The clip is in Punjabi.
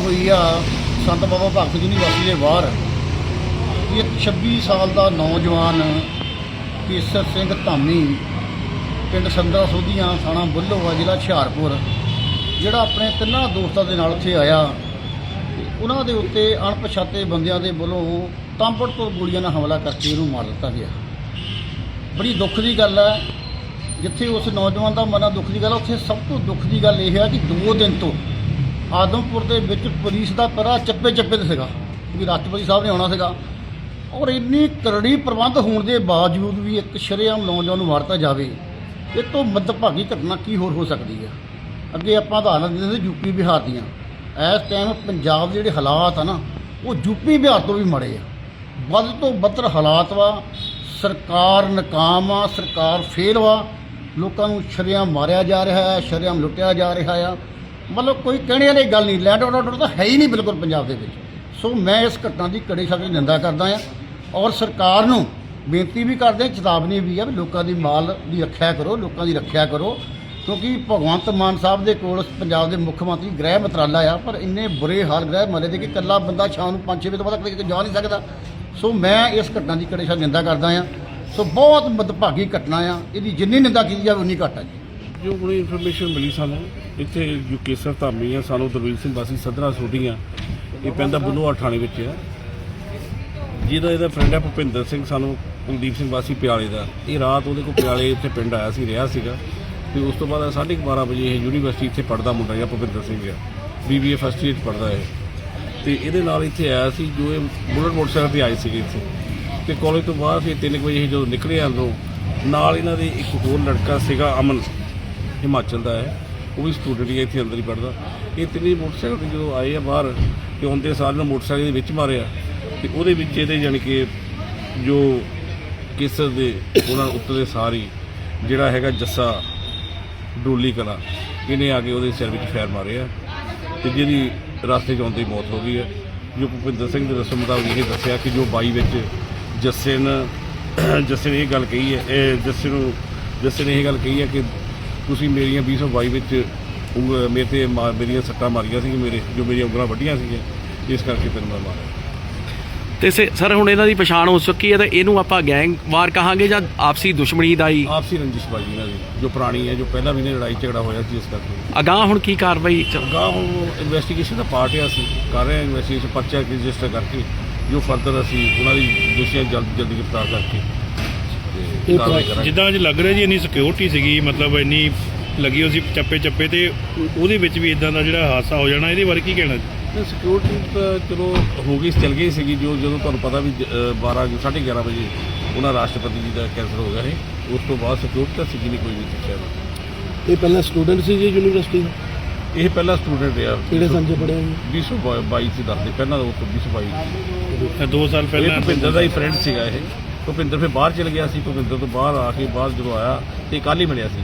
ਹੋਈ ਆ ਸੰਤ ਬਾਬਾ ਭਗਤ ਯੂਨੀਵਰਸਿਟੀ ਦੇ ਬਾਹਰ। ਇਹ ਇੱਕ 26 ਸਾਲ ਦਾ ਨੌਜਵਾਨ ਕੇਸਰ ਸਿੰਘ ਧਾਮੀ ਪਿੰਡ ਸੰਦਰਾ ਸੋਧੀਆਂ ਥਾਣਾ ਬੁੱਲੋਵਾ ਜ਼ਿਲ੍ਹਾ ਹੁਸ਼ਿਆਰਪੁਰ ਜਿਹੜਾ ਆਪਣੇ ਤਿੰਨਾਂ ਦੋਸਤਾਂ ਦੇ ਨਾਲ ਉੱਥੇ ਆਇਆ। ਉਹਨਾਂ ਦੇ ਉੱਤੇ ਅਣਪਛਾਤੇ ਬੰਦਿਆਂ ਦੇ ਵੱਲੋਂ ਤਾਂਬੜ ਤੋਂ ਗੋਲੀਆਂ ਨਾਲ ਹਮਲਾ ਕਰਕੇ ਉਹਨੂੰ ਮਾਰ ਦਿੱਤਾ ਗਿਆ। ਬੜੀ ਦੁੱਖ ਦੀ ਗੱਲ ਹੈ। ਜਿੱਥੇ ਉਸ ਨੌਜਵਾਨ ਦਾ ਮਨਾ ਦੁੱਖ ਦੀ ਗੱਲ ਹੈ, ਉੱਥੇ ਸਭ ਤੋਂ ਦੁੱਖ ਦੀ ਗੱਲ ਇਹ ਹੈ ਕਿ ਦੋ ਦਿਨ ਤੋਂ ਆਦਮਪੁਰ ਦੇ ਵਿੱਚ ਪੁਲਿਸ ਦਾ ਪਰਾ ਚੱਪੇ ਚੱਪੇ ਤੇ ਸੀਗਾ ਕਿਉਂਕਿ ਰਾਸ਼ਟਰਪਤੀ ਸਾਹਿਬ ਨੇ ਆਉਣਾ ਸੀਗਾ। ਔਰ ਇੰਨੀ ਕਰੜੀ ਪ੍ਰਬੰਧ ਹੋਣ ਦੇ ਬਾਵਜੂਦ ਵੀ ਇੱਕ ਸ਼ਰੇਆਮ ਨੌਜਵਾਨ ਨੂੰ ਮਾਰਤਾ ਜਾਵੇ, ਇਹ ਤੋਂ ਮੱਦਭਾਗੀ ਘਟਨਾ ਕੀ ਹੋਰ ਹੋ ਸਕਦੀ ਹੈ ਅੱਗੇ ਆਪਾਂ ਉਦਾਹਰਨਾਂ ਦਿੰਦੇ ਸੀ ਯੂਪੀ ਬਿਹਾਰ ਦੀਆਂ। ਇਸ ਟਾਈਮ ਪੰਜਾਬ ਦੇ ਜਿਹੜੇ ਹਾਲਾਤ ਆ ਨਾ, ਉਹ ਯੂਪੀ ਬਿਹਾਰ ਤੋਂ ਵੀ ਮਾੜੇ ਆ। ਵੱਧ ਤੋਂ ਬੱਤਰ ਹਾਲਾਤ ਵਾ, ਸਰਕਾਰ ਨਾਕਾਮ ਆ, ਸਰਕਾਰ ਫੇਲ ਵਾ, ਲੋਕਾਂ ਨੂੰ ਸ਼ਰੇਆਮ ਮਾਰਿਆ ਜਾ ਰਿਹਾ ਹੈ, ਸ਼ਰੇਆਮ ਲੁੱਟਿਆ ਜਾ ਰਿਹਾ ਆ। ਮਤਲਬ ਕੋਈ ਕਹਿਣੇ ਵਾਲੀ ਗੱਲ ਨਹੀਂ ਲੈਂਡ ਆਰਡਰ ਤਾਂ ਹੈ ਹੀ ਨਹੀਂ ਬਿਲਕੁਲ ਪੰਜਾਬ ਦੇ ਵਿੱਚ। ਸੋ ਮੈਂ ਇਸ ਘਟਨਾ ਦੀ ਕੜੇ ਸ਼ਬਦ ਨਿੰਦਾ ਕਰਦਾ ਹਾਂ ਔਰ ਸਰਕਾਰ ਨੂੰ ਬੇਨਤੀ ਵੀ ਕਰਦੇ ਚੇਤਾਵਨੀ ਵੀ ਆ ਵੀ ਲੋਕਾਂ ਦੀ ਮਾਲ ਦੀ ਰੱਖਿਆ ਕਰੋ, ਲੋਕਾਂ ਦੀ ਰੱਖਿਆ ਕਰੋ, ਕਿਉਂਕਿ ਭਗਵੰਤ ਮਾਨ ਸਾਹਿਬ ਦੇ ਕੋਲ ਪੰਜਾਬ ਦੇ ਮੁੱਖ ਮੰਤਰੀ ਗ੍ਰਹਿ ਮੰਤਰਾਲਾ ਆ, ਪਰ ਇੰਨੇ ਬੁਰੇ ਹਾਲ ਗ੍ਰਹਿ ਮੰਤਰਾਲੇ ਦੇ ਕਿ ਇਕੱਲਾ ਬੰਦਾ ਸ਼ਾਮ ਨੂੰ 5-6 ਵਜੇ ਤੋਂ ਬਾਅਦ ਕਿਤੇ ਜਾ ਨਹੀਂ ਸਕਦਾ। ਸੋ ਮੈਂ ਇਸ ਘਟਨਾ ਦੀ ਕੜੇ ਸ਼ਬਦ ਨਿੰਦਾ ਕਰਦਾ ਹਾਂ। ਸੋ ਬਹੁਤ ਮਦਭਾਗੀ ਘਟਨਾ ਆ, ਇਹਦੀ ਜਿੰਨੀ ਨਿੰਦਾ ਕੀਤੀ ਜਾਵੇ, ਉਨੀ ਘੱਟ ਆ ਜੀ। ਜੋ ਹੁਣੇ ਇਨਫੋਰਮੇਸ਼ਨ ਮਿਲੀ ਸਾਨੂੰ, ਇੱਥੇ ਜੋ ਕੇਸਰ ਧਾਮੀ ਆ, ਸਾਨੂੰ ਦਰਵੀਰ ਸਿੰਘ ਵਾਸੀ ਸਦਰਾ ਸੋਢੀਆਂ ਇਹ ਪੈਂਦਾ ਬੁੱਲੋਆ ਥਾਣੇ ਵਿੱਚ ਆ। ਜਿਹਦਾ ਇਹਦਾ ਫਰੈਂਡ ਹੈ ਭੁਪਿੰਦਰ ਸਿੰਘ, ਸਾਨੂੰ ਕੁਲਦੀਪ ਸਿੰਘ ਵਾਸੀ ਪਿਆਲੇ ਦਾ। ਇਹ ਰਾਤ ਉਹਦੇ ਕੋਲ ਪਿਆਲੇ ਇੱਥੇ ਪਿੰਡ ਆਇਆ ਸੀ, ਰਿਹਾ ਸੀਗਾ। ਤੇ ਉਸ ਤੋਂ ਬਾਅਦ 12:30 ਵਜੇ ਇਹ ਯੂਨੀਵਰਸਿਟੀ ਇੱਥੇ ਪੜਦਾ ਮੁੰਡਾ ਜਾਂ ਭੁਪਿੰਦਰ ਸਿੰਘ ਆ। ਬੀਬੀਏ ਫਸਟ ਈਅਰ ਪੜਦਾ ਇਹ। ਤੇ ਇਹਦੇ ਨਾਲ ਇੱਥੇ ਆਇਆ ਸੀ, ਜੋ ਇਹ ਬੁਲਟ ਮੋਟਰਸਾਈਕਲ ਤੇ ਆਏ ਸੀਗੇ ਇੱਥੇ। ਤੇ ਕਾਲਜ ਤੋਂ ਬਾਅਦ ਫਿਰ 3 ਵਜੇ ਇਹ ਜਦੋਂ ਨਿਕਲੇ ਅੰਦਰੋਂ, ਨਾਲ ਇਹਨਾਂ ਦੇ ਇੱਕ ਹੋਰ ਲੜਕਾ ਸੀਗਾ ਅਮਨ। ਹਿਮਾਚਲ ਦਾ ਹੈ ਉਹ ਵੀ ਸਟੂਡੈਂਟ ਹੀ ਹੈ, ਇੱਥੇ ਅੰਦਰ ਹੀ ਪੜਦਾ ਇਹ ਤਿੰਨੇ ਮੋਟਰਸਾਈਕਲ ਤੇ ਜਦੋਂ ਆਏ ਆ ਬਾਹਰ ਤੇ ਹੁੰਦੇ ਸਾਰਿਆਂ ਨੂੰ ਮੋਟਰਸਾਈਕਲ ਦੇ ਵਿੱਚ ਮਾਰਿਆ ਤੇ ਉਹਦੇ ਵਿੱਚ ਇਹਦੇ ਜਾਣੀ ਕਿ ਜੋ ਕੇਸਰ ਦੇ ਉਹਨਾਂ ਉੱਤੇ ਦੇ ਸਾਰੀ ਜਿਹੜਾ ਹੈਗਾ ਜੱਸਾ ਡੋਲੀ ਕਲਾ ਇਹਨੇ ਆ ਕੇ ਉਹਦੇ ਸਿਰ ਵਿੱਚ ਫੈਰ ਮਾਰਿਆ ਤੇ ਜਿਹਦੀ ਰਸਤੇ 'ਚ ਆਉਂਦੇ ਹੀ ਮੌਤ ਹੋ ਗਈ ਹੈ। ਜੋ ਭੁਪਿੰਦਰ ਸਿੰਘ ਦੇ ਦੱਸਣ ਮੁਤਾਬਕ ਇਹ ਦੱਸਿਆ ਕਿ ਜੋ ਬਾਈ ਵਿੱਚ ਜੱਸੇ ਨੇ ਜੱਸੇ ਨੇ ਇਹ ਗੱਲ ਕਹੀ ਹੈ ਇਹ ਜੱਸੇ ਨੂੰ ਜੱਸੇ ਨੇ ਇਹ ਗੱਲ ਕਹੀ ਹੈ ਕਿ ਤੁਸੀਂ ਮੇਰੀਆਂ 222 ਵਿੱਚ ਉਂਗ- ਮੇਰੇ ਤੇ ਮਾਰ ਮੇਰੀਆਂ ਸੱਟਾਂ ਮਾਰੀਆਂ ਸੀ ਮੇਰੇ ਜੋ ਮੇਰੀਆਂ ਉਂਗਲਾਂ ਵੱਡੀਆਂ ਸੀਗੀਆਂ ਇਸ ਕਰਕੇ ਤੈਨੂੰ ਮੈਂ ਮਾਰਿਆ। ਤੇ ਸੇ- ਸਰ ਹੁਣ ਇਹਨਾਂ ਦੀ ਪਛਾਣ ਹੋ ਚੁੱਕੀ ਹੈ ਤਾਂ ਇਹਨੂੰ ਆਪਾਂ ਗੈਂਗ ਵਾਰ ਕਹਾਂਗੇ ਜਾਂ ਆਪਸੀ ਦੁਸ਼ਮਣੀ ਦਾ ਹੀ? ਆਪਸੀ ਰੰਜਿਸ਼ਬਾਜੀ ਇਹਨਾਂ ਦੀ ਜੋ ਪੁਰਾਣੀ ਹੈ ਜੋ ਪਹਿਲਾਂ ਵੀ ਨੇ ਲੜਾਈ ਝਗੜਾ ਹੋਇਆ ਸੀ ਇਸ ਕਰਕੇ। ਅਗਾਹ ਹੁਣ ਕੀ ਕਾਰਵਾਈ ਗਾ ਹੁਣ ਇਨਵੈਸਟੀਗੇਸ਼ਨ ਦਾ ਪਾਰਟ ਹੈ ਅਸੀਂ ਕਰ ਰਹੇ ਹਾਂ ਇਨਵੈਸਟੀਗੇਸ਼ਨ ਪਰਚਾ ਰਜਿਸਟਰ ਕਰਕੇ ਜੋ ਫਰਦਰ ਅਸੀਂ ਉਹਨਾਂ ਦੀ ਦੋਸ਼ੀਆਂ ਜਲਦ ਜਲਦੀ ਗ੍ਰਿਫਤਾਰ ਕਰਕੇ ਤੇ ਕਾਰਵਾਈ ਕਰਾਂਗੇ। ਜਿੱਦਾਂ ਅੱਜ ਲੱਗ ਰਿਹਾ ਜੀ ਇੰਨੀ ਸਿਕਿਉਰਿਟੀ ਸੀਗੀ ਮਤਲਬ ਇੰਨੀ ਲੱਗੀ ਹੋਈ ਸੀ ਚੱਪੇ ਚੱਪੇ ਤੇ ਉਹ- ਉਹਦੇ ਵਿੱਚ ਵੀ ਇਦਾਂ ਦਾ ਜਿਹੜਾ ਹਾਦਸਾ ਹੋ ਜਾਣਾ ਇਹਦੇ ਬਾਰੇ ਕੀ ਕਹਿਣਾ ਸਿਕਿਉਰਿਟੀ ਤਾਂ ਚਲੋ ਹੋ ਗਈ ਚੱਲ ਗਈ ਸੀਗੀ ਜੋ ਜਦੋਂ ਤੁਹਾਨੂੰ ਪਤਾ ਵੀ ਜ- ਅ, 12 11:30 ਵਜੇ ਉਹਨਾਂ ਰਾਸ਼ਟਰਪਤੀ ਜੀ ਦਾ ਕੈਂਸਰ ਹੋ ਗਿਆ ਸੀ। ਉਸ ਤੋਂ ਬਾਅਦ ਸਿਕਿਉਰਿਟੀ ਤਾਂ ਸੀਗੀ ਨਹੀਂ ਕੋਈ ਵੀ ਸਿੱਖਿਆ ਇਹ ਪਹਿਲਾਂ ਸਟੂਡੈਂਟ ਸੀ ਜੀ ਯੂਨੀਵਰਸਿਟੀ ਦਾ? ਇਹ ਪਹਿਲਾ ਸਟੂਡੈਂਟ ਰਿਹਾ। ਕਿਹੜੇ ਸੰਜੇ ਪੜਿਆ ਜੀ? 2022 ਸੀ ਦੱਸਦੇ ਪਹਿਲਾਂ ਉਹ 2022 2 ਸਾਲ ਇਹ ਪਹਿਲਾਂ ਦਾ ਹੀ ਫਰੈਂਡ ਸੀਗਾ ਇਹ। ਭੁਪਿੰਦਰ ਫਿਰ ਬਾਹਰ ਚਲ ਗਿਆ ਸੀ, ਭੁਪਿੰਦਰ ਤੋਂ ਬਾਹਰ ਆ ਕੇ ਬਾਹਰ ਜਦੋਂ ਆਇਆ ਤੇ ਕੱਲ ਹੀ ਮਿਲਿਆ ਸੀ।